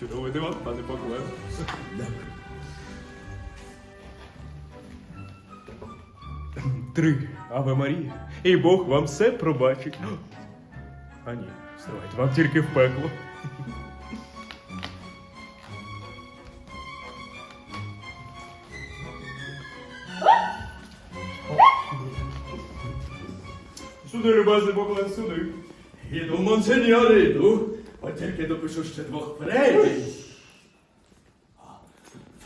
Чудовий диван, пане Поклен. Три Аве Марія. І Бог вам все пробачить. А ні, вставайте, вам тільки в пекло. Сюди, любезний Поклен, сюди. Іду, монсеньор, іду. От тільки допишу ще двох фрейлін.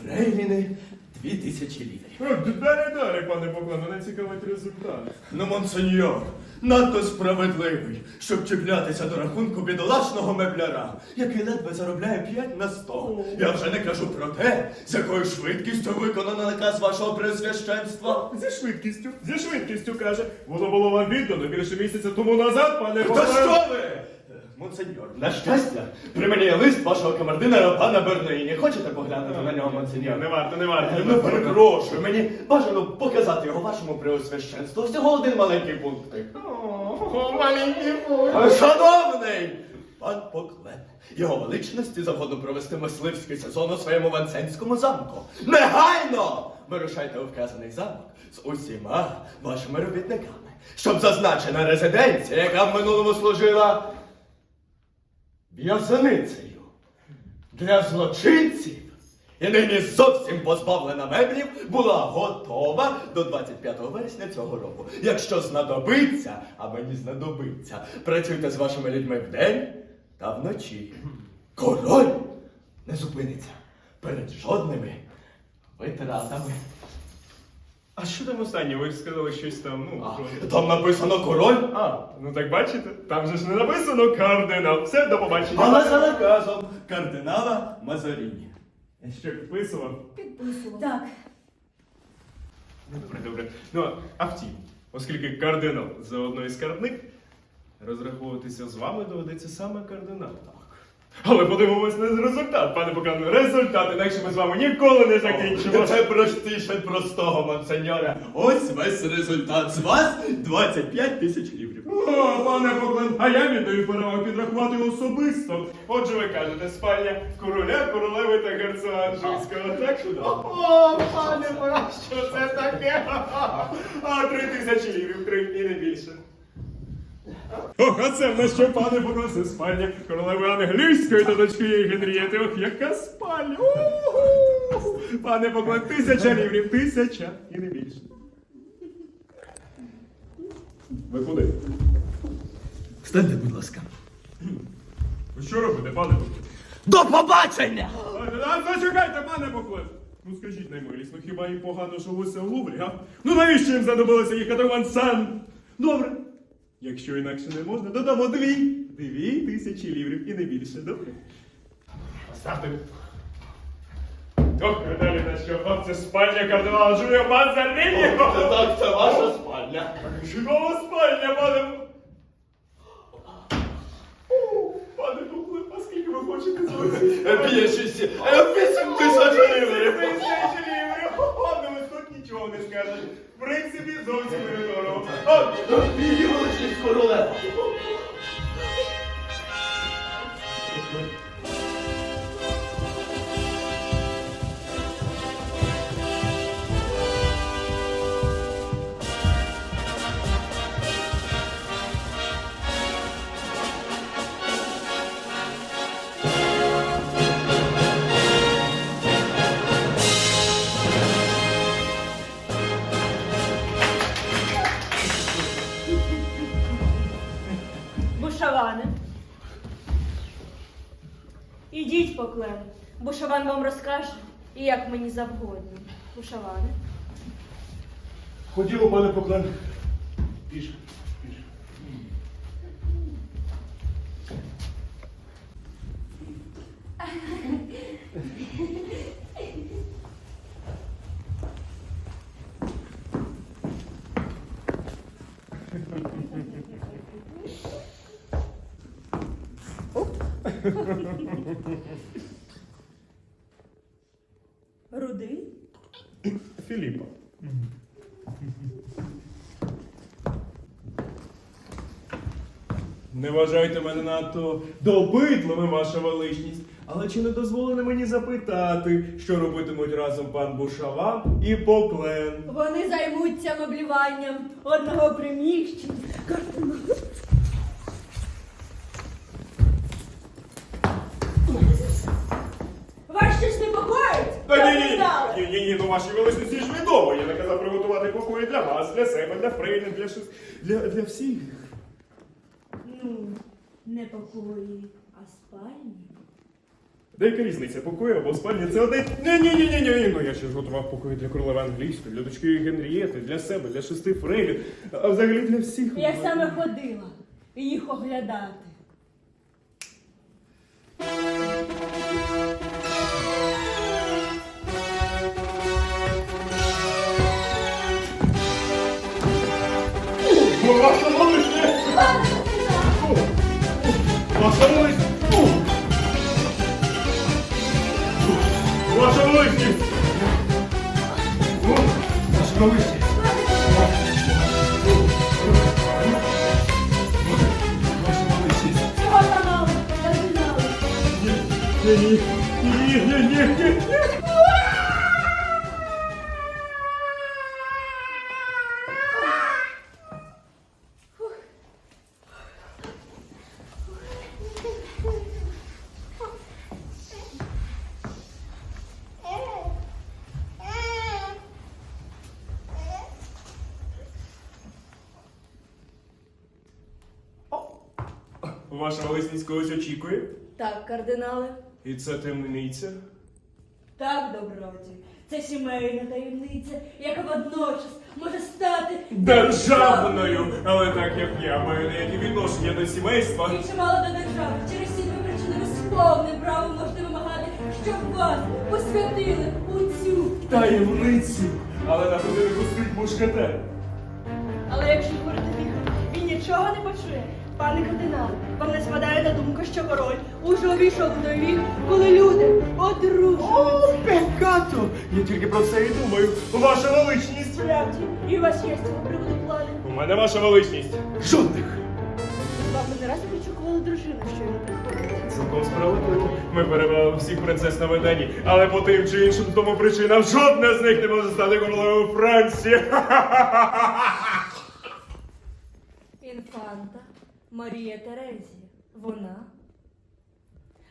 Фрейліни дві тисячі літрів. Далі, далі, пане Поклен, мене цікавить результат. Ну, монсеньор, надто справедливий, щоб чіплятися до рахунку бідолашного мебляра, який ледве заробляє 5 на 100. Я вже не кажу про те, з якою швидкістю виконано наказ вашого пресвященства. Зі швидкістю, зі швидкістю каже. Воно було вам віддано більше місяця тому назад, пане Та що ви? Монсеньор, на щастя, при мені є лист вашого камердинера пана Бернині. Хочете поглянути на нього, монсеньор? Не варто, не варто. Ну, перепрошую, мені бажано показати його вашому преосвященству. Всього один маленький пунктик. О, маленький. Е, Шановний! Пан Поклен, його величності завгодно провести мисливський сезон у своєму ванценському замку. Негайно! Вирушайте у вказаний замок з усіма вашими робітниками, щоб зазначена резиденція, яка в минулому служила в'язаницею для злочинців. І нині зовсім позбавлена меблів була готова до 25 вересня цього року. Якщо знадобиться, а мені знадобиться, працюйте з вашими людьми вдень та вночі. Король не зупиниться перед жодними витратами. А що там останнє? Ви сказали щось там, ну. А, про- там написано король, А, ну так бачите, там же ж не написано кардинал. Все, до побачення. але за наказом кардинала Мазаріні. Я ще підписував. Так, Ну, добре, добре. Ну, а втім, оскільки кардинал заодно і скарбник, розраховуватися з вами доведеться саме кардинал. Але подивимось на результат, пане Богдан. Результат, інакше ми з вами ніколи не закінчимо. Це простіше простого, монсеньоре. Ось весь результат з вас 25 тисяч ліврів. О, пане Поклен, а я віддаю перевагу підрахувати особисто. Отже, ви кажете, спальня короля, королеви та герцога Анжуйського, так? О, пане Поклен, що це таке? А, три тисячі лірів, три і не більше. Ох, а це в нас що, пане Поклен, спальня королеви англійської та дочки Генрієти. Ох, яка спальня! У-ху! Пане Поклен, тисяча ліврів, тисяча і не більше. Ви куди? Встаньте, будь ласка. Ви що робите, пане Поклен? До побачення! А, Зачекайте, пане Поклен! Ну скажіть наймилість, ну хіба їм погано, ви в Луврі, а? Ну навіщо їм знадобилося їхати в Ансан? Добре. Якщо інакше не можна, додамо дві. Дві тисячі ліврів і не більше, добре? Ставте. Ох, далі на що? Вам це спальня кардинала Жулія Мазаріні! Так, це ваша спальня. Чудова спальня, пане. О, Пане Поклен, а скільки ви хочете зробити? Більшість. Вісім тисяч ліврів. Ладно, ви тут нічого не скажете. В принципі, зовсім не дорого. Corona. Бушаван вам розкаже, і як мені завгодно. Бушаване. Ходімо, пане Поклен. Піш, піш. Не вважайте мене надто допитливим, ваша величність. Але чи не дозволено мені запитати, що робитимуть разом пан Бушаван і Поклен? Вони займуться меблюванням одного приміщення. Вас щось непокоїть? Та ні, ні, ні, ні, ні, ну вашій величності ж відомо. Я наказав приготувати покої для вас, для себе, для фрейлін, для шес- для, для всіх. Не покої, а спальні. Деяка різниця покою або спальні це один. Ні, ні, ні, ні, ні. Ну я ще ж готував покої для королеви англійської, для дочки Генрієти, для себе, для шести фрейлін, а взагалі для всіх. Я саме ходила їх оглядати. О, Ваша! О! Ваша величність! О, Ваша величність! Ваша кардинали? Ні, ні, ні, ні, ні, ні, Ваша величність когось очікує? Так, кардинали. І це темниця? Так, доброті. Це сімейна таємниця, яка водночас може стати Державною! Але так як я маю деякі відношення до сімейства. І чимало до держави. Через ці дві причини ви з повним правом можете вимагати, щоб вас посвятили у цю. Таємницю! Але на будинку стоїть мушкетер. Але якщо говорити тихо, він нічого не почує. Пане кардинал, вам не спадає на думку, що король уже увійшов у той вік, коли люди одружуються. Пекато! Я тільки про це і думаю. Ваша величність! Справді, і у вас є з цього приводу плани. У мене ваша величність. Жодних! З вами не раз вичікували дружину, що йому приходить. Цілком справедливо. Ми перебрали всіх принцес на виданні, але по тим чи іншим тому причинам жодна з них не може стати королевою Франції. Інфанта Марія Терезія. Вона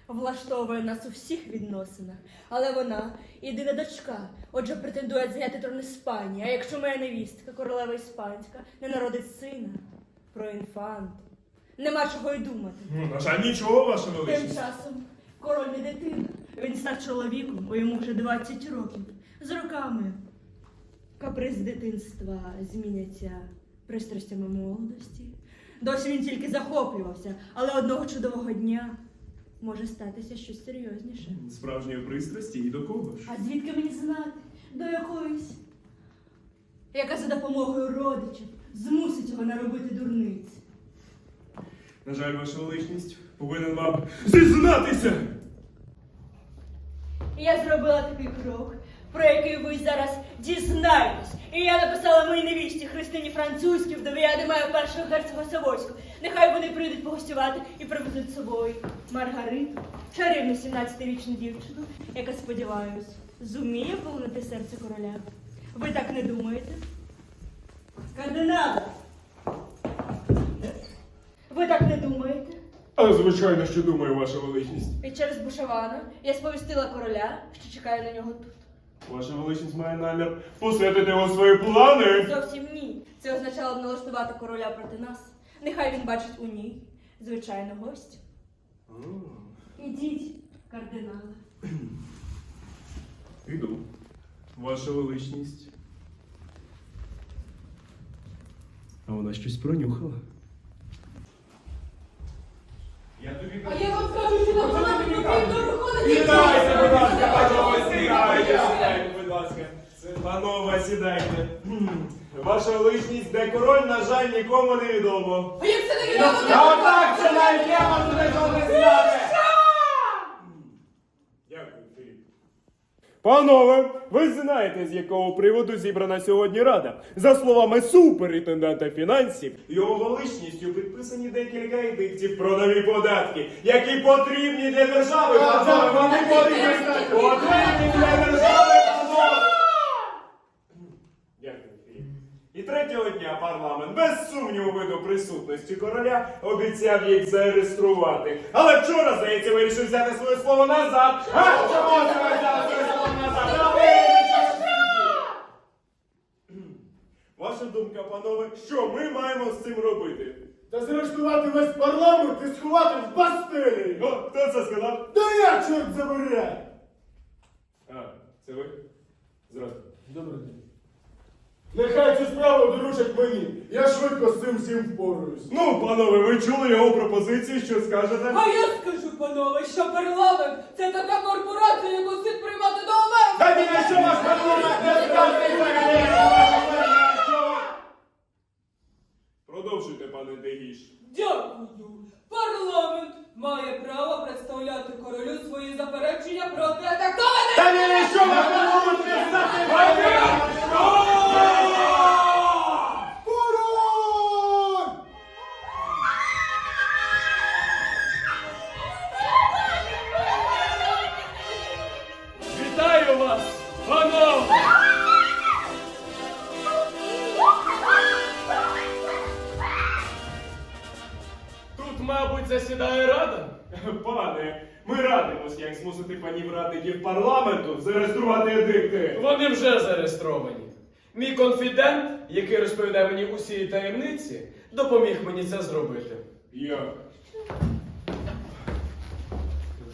влаштовує нас у всіх відносинах, але вона єдина дочка. Отже, претендує зайняти трон Іспанії. А якщо моя невістка, королева іспанська, не народить сина про інфанту, нема чого й думати. Ну, На жаль, нічого, ваша Тим часом король не дитина. Він став чоловіком, бо йому вже 20 років. З роками каприз дитинства зміняться пристрастями молодості. Досі він тільки захоплювався, але одного чудового дня може статися щось серйозніше. Справжньої пристрасті і до кого ж? А звідки мені знати? До якоїсь, яка за допомогою родичів змусить його наробити дурниць. На жаль, ваша величність повинен вам зізнатися. І я зробила такий крок, про який ви зараз дізнаєтесь. І я написала моїй невісті Христині Французькій, вдові Адемаю першого герцога Савойського. Нехай вони прийдуть погостювати і привезуть з собою Маргариту, чарівну 17-річну дівчину, яка, сподіваюсь, зуміє полонити серце короля. Ви так не думаєте? Кардинал! Ви так не думаєте? А звичайно, що думаю, ваша величність. І через Бушавана я сповістила короля, що чекаю на нього тут. Ваша величність має намір посвятити його свої плани. Зовсім ні. Це означало б налаштувати короля проти нас. Нехай він бачить у ній звичайну гостю. Ідіть, кардинали. Іду. Ваша величність. А вона щось пронюхала. Я тобі А я вам кажу, що на вона не потрібно виходити. Сідайте, будь ласка, панове, сідайте, будь ласка. Панове, сідайте. Ваша личність, де король, на жаль, нікому не відомо. А як це не відомо? А отак це навіть я можу не знати. Панове, ви знаєте, з якого приводу зібрана сьогодні рада. За словами суперінтенданта фінансів, його величністю підписані декілька едиктів про нові податки, які потрібні для держави. Панове, вони потрібні потрібні для держави. панове. Дякую, Філіп. І третього дня парламент без сумніву виду присутності короля обіцяв їх зареєструвати. Але вчора, здається, вирішив взяти своє слово назад. А чому ви взяли своє слово назад? Ваша думка, панове, що ми маємо з цим робити? Та заарештувати весь парламент і сховати в бастилі! О, хто це сказав? Та я, чорт забирай! А, це ви? Здравствуйте. Добрий день. Нехай цю справу доручать мені. Я швидко з цим всім впораюсь. Ну, панове, ви чули його пропозиції, що скажете? А я скажу, панове, що парламент це така корпорація, яку слід приймати до уваги. Та ні на що ваш парламент не здатний! Продовжуйте, пане Дегіш. Дякую. Парламент має право представляти королю свої заперечення проти атакованих. Та ні що ваш парламент не здатний зареєструвати. Вони вже зареєстровані. Мій конфідент, який розповідає мені усі таємниці, допоміг мені це зробити. Як?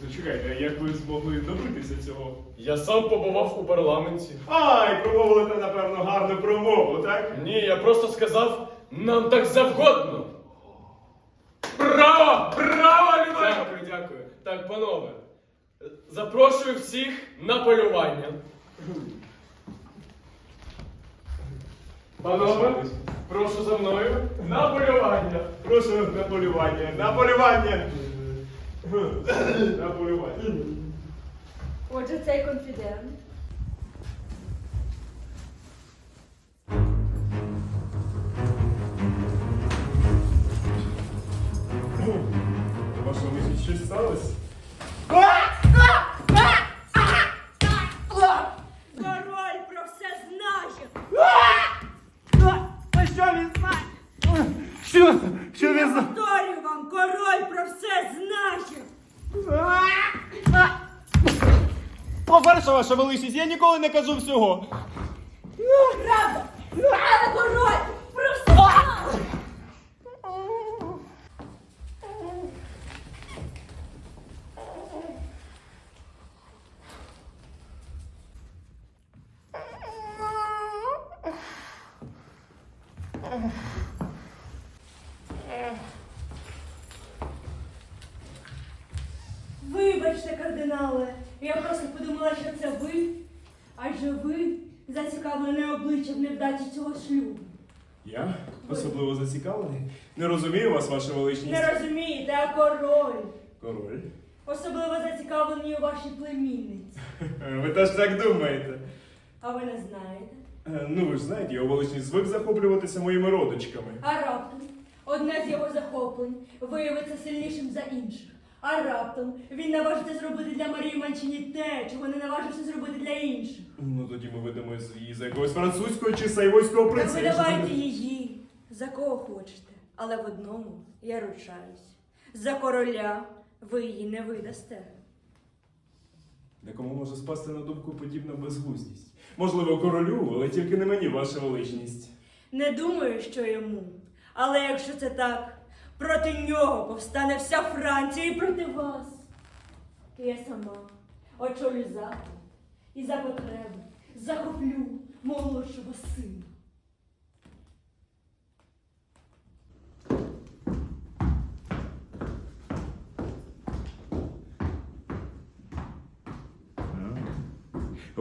Зачекайте, а як ви змогли добитися цього? Я сам побував у парламенті. Ай, промовили те, напевно, гарну промову, так? Ні, я просто сказав, нам так завгодно. Браво! Браво, людей! Дякую, дякую. Так, панове, запрошую всіх на полювання. Панове, прошу за мною на полювання. Прошу на полювання, на полювання. На полювання. Отже, цей конфідент. Ваша місяць щось сталося? Що він знає? Що? Що він знає? Повторю вам, король про все знає. По-перше, ваша величність, я ніколи не кажу всього. Правда? Але король про все знає. Вибачте, кардинале, я просто подумала, що це ви, адже ви зацікавлене обличчя в невдачі цього шлюбу. Я особливо зацікавлений. Не розумію вас, ваша величність. Не розумієте, а король. Король. Особливо зацікавлені у вашій племінниці. Ви теж так думаєте. А ви не знаєте? Е, Ну, ви ж знаєте, його величність звик захоплюватися моїми родичками. А раптом одне з його захоплень виявиться сильнішим за інших. А раптом він наважиться зробити для Марії Манчині те, чого не наважився зробити для інших. Ну тоді ми видамо її за якогось французького чи сайвойського принца. ви давайте її за кого хочете, але в одному я ручаюсь. За короля ви її не видасте. Декому може спасти на думку подібна безглуздість. Можливо, королю, але тільки не мені, ваша величність. Не думаю, що йому. Але якщо це так, проти нього повстане вся Франція і проти вас. І я сама очолю захід і за потреби захоплю молодшого сина.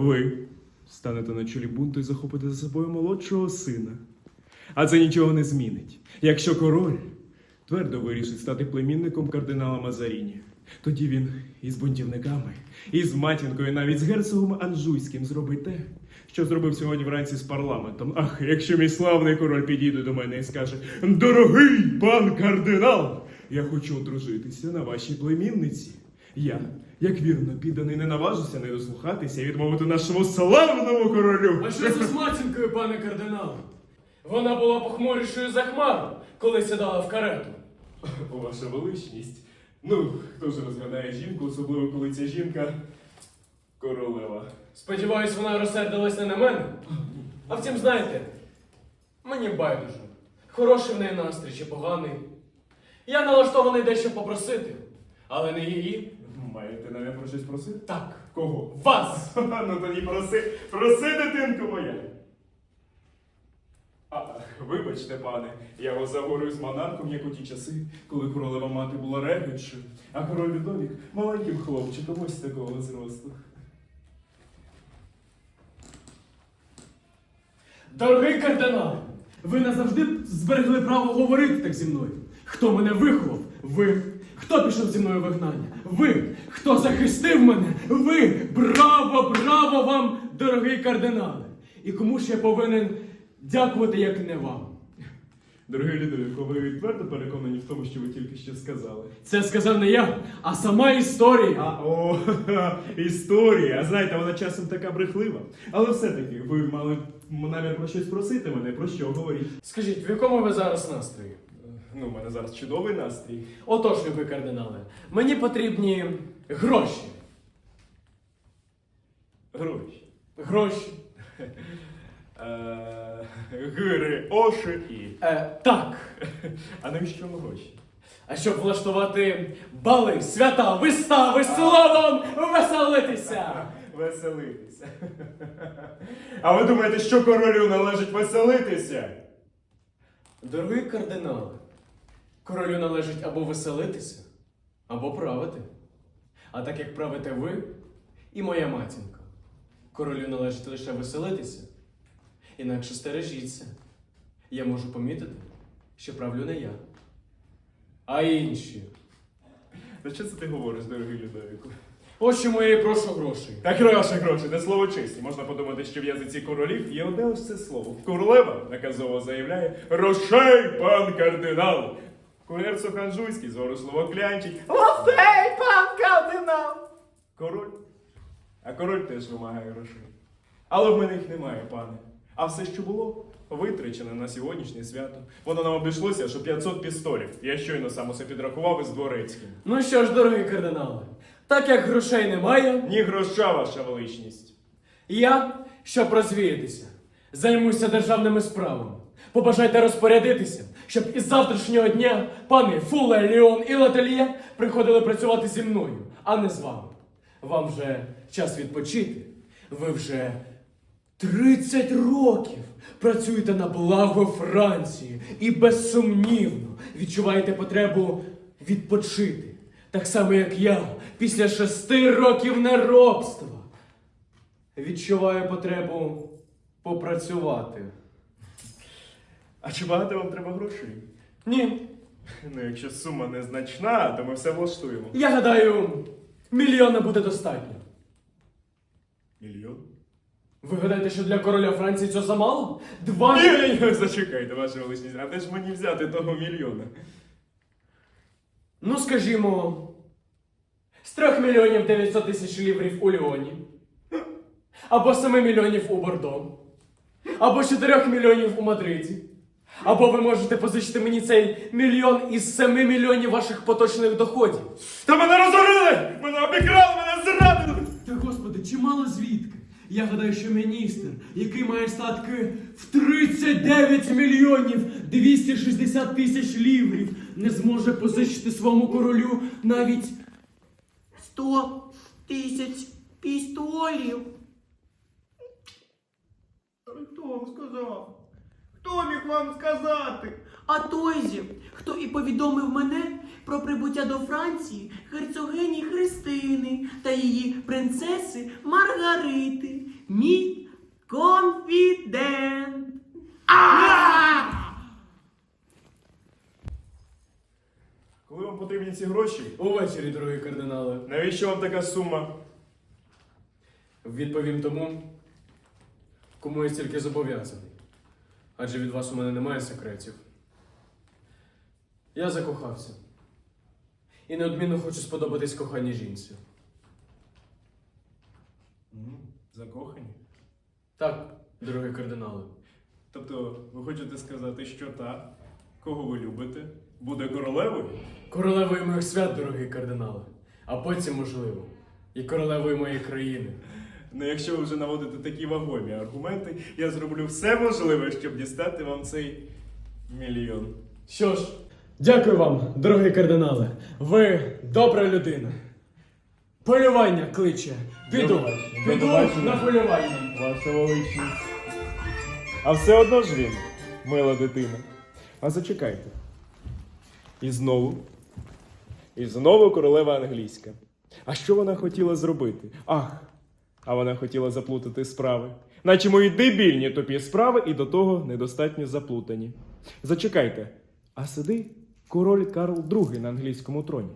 Ви станете на чолі бунту і захопите за собою молодшого сина. А це нічого не змінить, якщо король твердо вирішить стати племінником кардинала Мазаріні. Тоді він із бунтівниками, і з матінкою, навіть з герцогом Анжуйським зробить те, що зробив сьогодні вранці з парламентом. Ах, якщо мій славний король підійде до мене і скаже: Дорогий пан кардинал, я хочу одружитися на вашій племінниці. Я, як вірно підданий, не наважуся не дослухатися і відмовити нашому славному королю. А що це з матінкою, пане кардинал? Вона була похмурішою за хмару, коли сідала в карету. Ваша величність. Ну, хто ж розгадає жінку, особливо коли ця жінка королева. Сподіваюсь, вона розсердилась не на мене. А втім, знаєте, мені байдуже. Хороший в неї настрій чи поганий. Я налаштований дещо попросити, але не її. Маєте мене про щось просити? Так, Кого? вас! ну тоді проси, проси, дитинку моя. А, вибачте, пане, я вас заговорю з монархом, як у ті часи, коли королева мати була регеншою, а король Людовік маленьким хлопчиком ось такого зросту. Дорогий кардинал, ви назавжди зберегли право говорити так зі мною. Хто мене виховав? Ви. Хто пішов зі мною вигнання? Ви. Хто захистив мене? Ви. Браво, браво вам, дорогий кардинале! І кому ж я повинен дякувати, як не вам? Дорогий Людовіко, ви твердо переконані в тому, що ви тільки що сказали. Це сказав не я, а сама історія. А, о, історія. Знаєте, вона часом така брехлива. Але все-таки ви мали намір про щось просити мене, про що говоріть. Скажіть, в якому ви зараз настрої? Ну, у мене зараз чудовий настрій. Отож, любий кардинале, мені потрібні гроші. Гроші. Гроші. Е, Гири, оши і. Е, так. А навіщо вам гроші? А щоб влаштувати бали, свята, вистави, словом, веселитися. Веселитися. А ви думаєте, що королю належить веселитися? Дорогий кардинале, королю належить або веселитися, або правити. А так як правите ви і моя матінка, королю належить лише веселитися. Інакше стережіться. Я можу помітити, що правлю не я, а інші. Та що це ти говориш, дорогий Людовіку? Ось чому я і прошу грошей. Так гроші, гроші, не слово честі. Можна подумати, що в язиці королів є одне ось це слово. Королева наказово заявляє Рошей, пан кардинал. Герцог Анжуйський зору слово клянчить. Лосей, пан кардинал. Король. А король теж вимагає грошей. Але в мене їх немає, пане. А все, що було, витрачено на сьогоднішнє свято. Воно нам обійшлося у 500 пістолів. Я щойно сам усе підрахував із дворецьким. Ну що ж, дорогі кардинали, так як грошей немає, Ні гроша, ваша величність. я, щоб розвіятися, займуся державними справами. Побажайте розпорядитися, щоб із завтрашнього дня пани Фуле, Ліон і Лательє приходили працювати зі мною, а не з вами. Вам вже час відпочити. Ви вже 30 років працюєте на благо Франції і безсумнівно відчуваєте потребу відпочити. Так само, як я, після шести років неробства. Відчуваю потребу попрацювати. А чи багато вам треба грошей? Ні, Ну, якщо сума незначна, то ми все влаштуємо. я гадаю, мільйона буде достатньо. Мільйон? Ви гадаєте, що для короля Франції це замало? Два Ні, мільйони. ні, ні, зачекайте, ваша величність, а де ж мені взяти того мільйона? Ну, скажімо, з 3 мільйонів 900 тисяч ліврів у Ліоні, або 7 мільйонів у Бордо, або 4 мільйонів у Мадриді. Або ви можете позичити мені цей мільйон із 7 мільйонів ваших поточних доходів. Та мене розорили! Мене обікрали, мене зрадили! Та господи, чимало звідки? Я гадаю, що міністр, який має статки в 39 мільйонів 260 тисяч ліврів, не зможе позичити своєму королю навіть 100 тисяч пістолів. Хто вам сказав? Хто міг вам сказати? А той же, хто і повідомив мене про прибуття до Франції герцогині Христини та її принцеси Маргарити, мій конфідент. Коли вам потрібні ці гроші? Увечері, дорогі кардинали. Навіщо вам така сума? Відповім тому, кому я стільки зобов'язаний. Адже від вас у мене немає секретів. Я закохався. І неодмінно хочу сподобатись коханій жінці. М, Закохані. Так, дорогі кардинали. Тобто, ви хочете сказати, що та, кого ви любите, буде королевою? Королевою моїх свят, дорогі кардинали. А потім, можливо, і королевою моєї країни. Ну, якщо ви вже наводите такі вагомі аргументи, я зроблю все можливе, щоб дістати вам цей мільйон. Що ж, дякую вам, дорогі кардинали. Ви добра людина. Полювання кличе. Піду. До Піду побачення. на полювання. Ваша величність. А все одно ж він, мила дитина. А зачекайте. І знову. І знову королева англійська. А що вона хотіла зробити? Ах! А вона хотіла заплутати справи. Наче мої дебільні тупі справи і до того недостатньо заплутані. Зачекайте, а сиди король Карл II на англійському троні.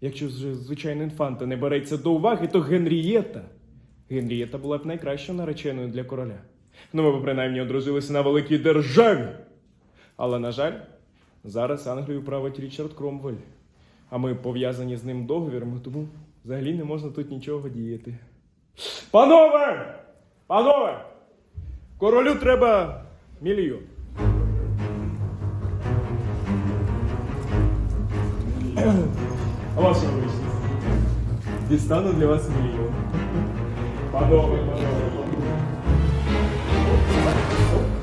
Якщо вже звичайно інфанта не береться до уваги, то Генрієта. Генрієта була б найкращою нареченою для короля. Ну, ми б принаймні одружилися на великій державі. Але, на жаль, зараз Англію править Річард Кромвель. А ми пов'язані з ним договірами, тому взагалі не можна тут нічого діяти. Панове! Панове! Королю треба мільйон. Ваша величність. Дістану для вас мільйон. Панове, панове, панове.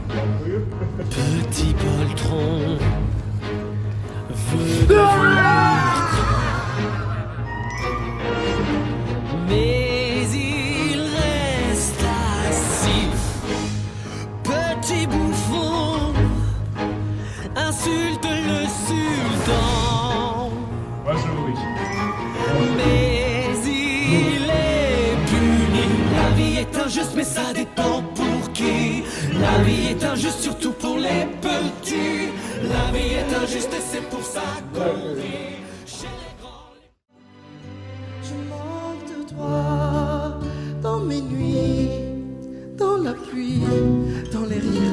Дякую. Petit poltron veut devenir La vie est injuste surtout pour les petits. La vie est injuste et c'est pour ça qu'on rit Chez les grands. Je manque de toi dans mes nuits, dans la pluie, dans les rires,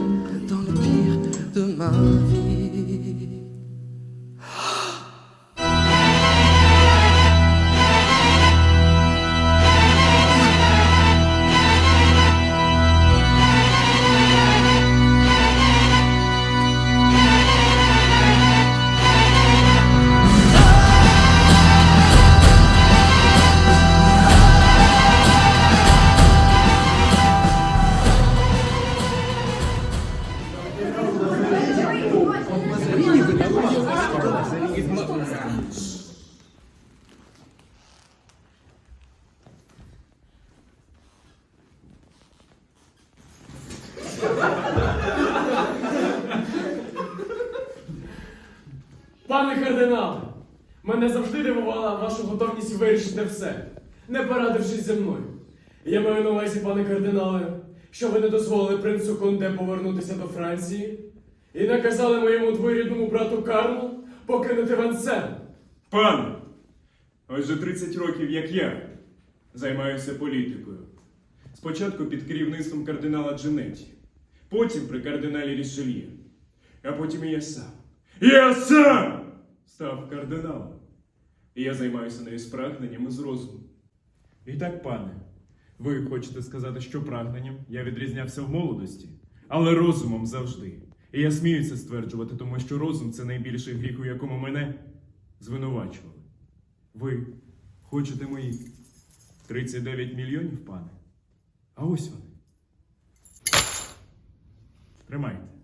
вирішити все, не порадившись зі мною. Я маю на увазі, пане кардинале, що ви не дозволили принцу Конде повернутися до Франції і наказали моєму двоюрідному брату Карлу покинути Вансен. Пане, ось вже 30 років, як я, займаюся політикою. Спочатку під керівництвом кардинала Дженеті, потім при кардиналі Рішельє, а потім і я сам. Я сам став кардиналом. І я займаюся не з прагненням, і з розумом. І так, пане, ви хочете сказати, що прагненням я відрізнявся в молодості, але розумом завжди. І я смію це стверджувати, тому що розум це найбільший гріх, у якому мене звинувачували. Ви хочете мої 39 мільйонів, пане? А ось вони. Тримайте.